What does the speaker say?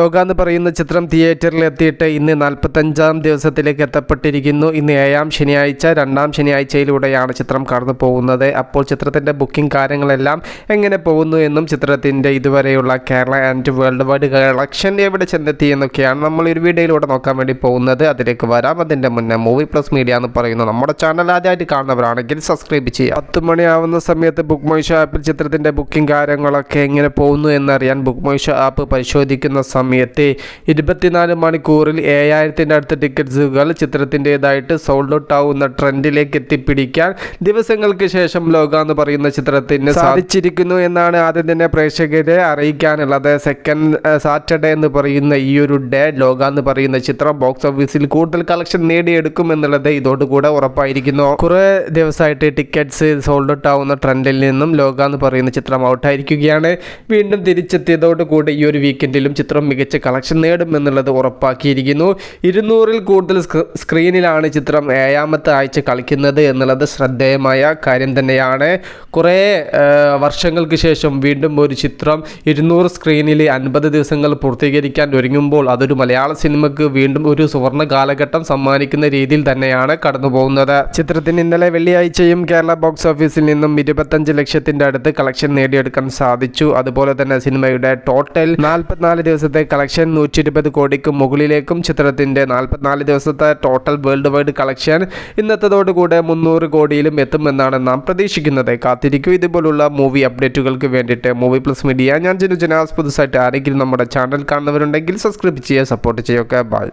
യോഗ എന്ന് പറയുന്ന ചിത്രം തിയേറ്ററിൽ എത്തിയിട്ട് ഇന്ന് നാൽപ്പത്തഞ്ചാം ദിവസത്തിലേക്ക് എത്തപ്പെട്ടിരിക്കുന്നു. ഇന്ന് ഏഴാം ശനിയാഴ്ച രണ്ടാം ശനിയാഴ്ചയിലൂടെയാണ് ചിത്രം കടന്നു പോകുന്നത്. അപ്പോൾ ചിത്രത്തിന്റെ ബുക്കിംഗ് കാര്യങ്ങളെല്ലാം എങ്ങനെ പോകുന്നു എന്നും ചിത്രത്തിന്റെ ഇതുവരെയുള്ള Kerala and world wide collection എവിടെ ചെന്നെത്തി എന്നൊക്കെയാണ് നമ്മൾ ഒരു വീഡിയോയിലൂടെ നോക്കാൻ വേണ്ടി പോകുന്നത്. അതിലേക്ക് വരാം. അതിന്റെ മുന്നേ മൂവി പ്ലസ് മീഡിയ എന്ന് പറയുന്നു നമ്മുടെ ചാനൽ ആദ്യമായിട്ട് കാണുന്നവരാണെങ്കിൽ സബ്സ്ക്രൈബ് ചെയ്യുക. പത്ത് മണിയാവുന്ന സമയത്ത് ബുക്ക് മൈഷോ ആപ്പിൽ ചിത്രത്തിന്റെ ബുക്കിംഗ് കാര്യങ്ങളൊക്കെ എങ്ങനെ പോകുന്നു എന്നറിയാൻ ബുക്ക് മൈഷോ ആപ്പ് പരിശോധിക്കുന്ന സമയത്ത് ഇരുപത്തിനാല് മണിക്കൂറിൽ ഏഴായിരത്തിന്റെ അടുത്ത ടിക്കറ്റ്സുകൾ ചിത്രത്തിന്റെതായിട്ട് സോൾഡ് ഔട്ട് ആവുന്ന ട്രെൻഡിലേക്ക് എത്തിപ്പിടിക്കാൻ ദിവസങ്ങൾക്ക് ശേഷം ലോക എന്ന് പറയുന്ന ചിത്രത്തിന് സാധിച്ചിരിക്കുന്നു എന്നാണ് ആദ്യം തന്നെ പ്രേക്ഷകരെ അറിയിക്കാനുള്ളത്. സെക്കൻഡ് സാറ്റർഡേ എന്ന് പറയുന്ന ഈ ഒരു ഡേ ലോക എന്ന് പറയുന്ന ചിത്രം ബോക്സ് ഓഫീസിൽ കൂടുതൽ കളക്ഷൻ നേടിയെടുക്കും എന്നുള്ളത് ഇതോടുകൂടെ ഉറപ്പായിരിക്കുന്നു. കുറേ ദിവസമായിട്ട് ടിക്കറ്റ്സ് സോൾഡ് ഔട്ട് ആവുന്ന ട്രെൻഡിൽ നിന്നും ലോക എന്ന് പറയുന്ന ചിത്രം ഔട്ടായിരിക്കുകയാണ് വീണ്ടും തിരിച്ചെത്തിയതോടുകൂടി ഈ ഒരു വീക്കെൻഡിലും ചിത്രം മികച്ച കളക്ഷൻ നേടും എന്നുള്ളത് ഉറപ്പാക്കിയിരിക്കുന്നു. ഇരുന്നൂറിൽ കൂടുതൽ സ്ക്രീനിലാണ് ചിത്രം ഏഴാമത്തെ ആഴ്ച കളിക്കുന്നത് എന്നുള്ളത് ശ്രദ്ധേയമായ കാര്യം തന്നെയാണ്. കുറേ വർഷങ്ങൾക്ക് ശേഷം വീണ്ടും ഒരു ചിത്രം ഇരുന്നൂറ് സ്ക്രീനിൽ അൻപത് ദിവസങ്ങൾ പൂർത്തീകരിക്കാൻ ഒരുങ്ങുമ്പോൾ അതൊരു മലയാള സിനിമയ്ക്ക് വീണ്ടും ഒരു സുവർണ കാലഘട്ടം സമ്മാനിക്കുന്ന രീതിയിൽ തന്നെയാണ് കടന്നു പോകുന്നത്. ചിത്രത്തിന് ഇന്നലെ വെള്ളിയാഴ്ചയും കേരള ബോക്സ് ഓഫീസിൽ നിന്നും ഇരുപത്തഞ്ച് ലക്ഷത്തിന്റെ അടുത്ത് കളക്ഷൻ നേടിയെടുക്കാൻ സാധിച്ചു. അതുപോലെ തന്നെ സിനിമയുടെ ടോട്ടൽ നാൽപ്പത്തിനാല് ദിവസത്തെ കളക്ഷൻ നൂറ്റി ഇരുപത് കോടിക്ക് മുകളിലേക്കും ചിത്രത്തിന്റെ നാൽപ്പത്തിനാല് ദിവസത്തെ ടോട്ടൽ വേൾഡ് വൈഡ് കളക്ഷൻ ഇന്നത്തതോടുകൂടെ മുന്നൂറ് കോടിയിലും എത്തുമെന്നാണ് നാം പ്രതീക്ഷിക്കുന്നത്. കാത്തിരിക്കും. ഇതുപോലുള്ള മൂവി അപ്ഡേറ്റുകൾക്ക് വേണ്ടിയിട്ട് മൂവി പ്ലസ് മീഡിയ ഞാൻ ജനുജനാസ് പുതുസായിട്ട് ആരെങ്കിലും നമ്മുടെ ചാനൽ കാണുന്നവരുണ്ടെങ്കിൽ സബ്സ്ക്രൈബ് ചെയ്യുക സപ്പോർട്ട് ചെയ്യുക. ബൈ